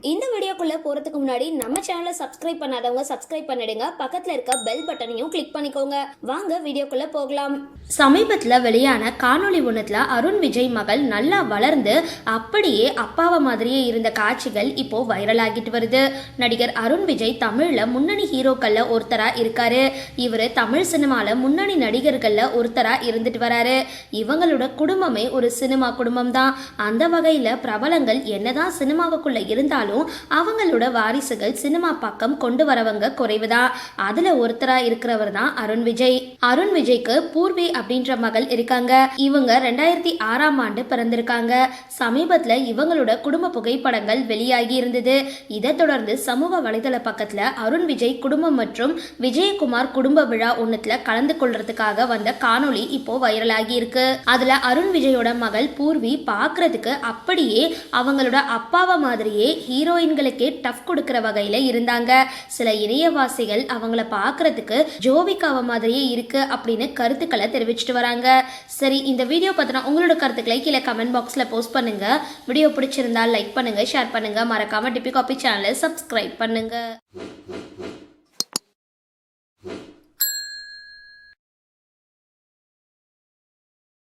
இந்த வீடியோக்குள்ளே போறதுக்கு முன்னாடி நம்ம சேனலை சப்ஸ்கிரைப் பண்ணாதவங்க சப்ஸ்கிரைப் பண்ணிடுங்க. பக்கத்தில் இருக்க பெல் பட்டனையும் கிளிக் பண்ணிக்கோங்க. வாங்க வீடியோக்குள்ளே போகலாம். சமீபத்தில் வெளியான காணொளி ஒன்றத்தில் அருண் விஜய் மகள் நல்லா வளர்ந்து அப்படியே அப்பாவை மாதிரியே இருந்த காட்சிகள் இப்போ வைரல் ஆகிட்டு வருது. நடிகர் அருண் விஜய் தமிழில் முன்னணி ஹீரோக்களில் ஒருத்தராக இருக்காரு. இவரு தமிழ் சினிமாவில் முன்னணி நடிகர்களில் ஒருத்தராக இருந்துட்டு வராரு. இவங்களோட குடும்பமே ஒரு சினிமா குடும்பம் தான் அந்த வகையில் பிரபலங்கள் என்னதான் சினிமாவுக்குள்ளே இருந்தாலும் அவங்களோட வாரிசுகள் சினிமா பக்கம் கொண்டு வரவங்க குறைவுதா அதுல ஒருத்தரா இருக்கிறவர் தான் அருண் விஜய். அருண் விஜய்க்கு பூர்வி அப்படின்ற மகள் இருக்காங்க. இவங்க ரெண்டாயிரத்தி ஆறாம் ஆண்டு பிறந்திருக்காங்க. சமீபத்துல இவங்களோட குடும்ப புகைப்படங்கள் வெளியாகி இருந்தது. இதை தொடர்ந்து சமூக வலைதள பக்கத்துல அருண் விஜய் குடும்பம் மற்றும் விஜயகுமார் குடும்ப விழா ஒண்ணுத்துல கலந்து கொள்றதுக்காக வந்த காணொளி இப்போ வைரலாகி இருக்கு. அதுல அருண் விஜயோட மகள் பூர்வி பார்க்கிறதுக்கு அப்படியே அவங்களோட அப்பாவை மாதிரியே ஹீரோயின்களுக்கு டஃப் கொடுக்கிற வகையில இருந்தாங்க. சில இணையவாசிகள் அவங்கள பார்க்கிறதுக்கு ஜோவிகாவை மாதிரியே இருக்கு அப்படின்னு கருத்துக்களை தெரிவிச்சிட்டு வராங்க. சரி இந்த வீடியோ பத்தின உங்களோட கருத்துக்களை கீழே கமெண்ட் பாக்ஸ்ல போஸ்ட் பண்ணுங்க. வீடியோ பிடிச்சிருந்தா லைக் பண்ணுங்க ஷேர் பண்ணுங்க. மறக்காம டிபி காபி சேனலை சப்ஸ்கிரைப் பண்ணுங்க.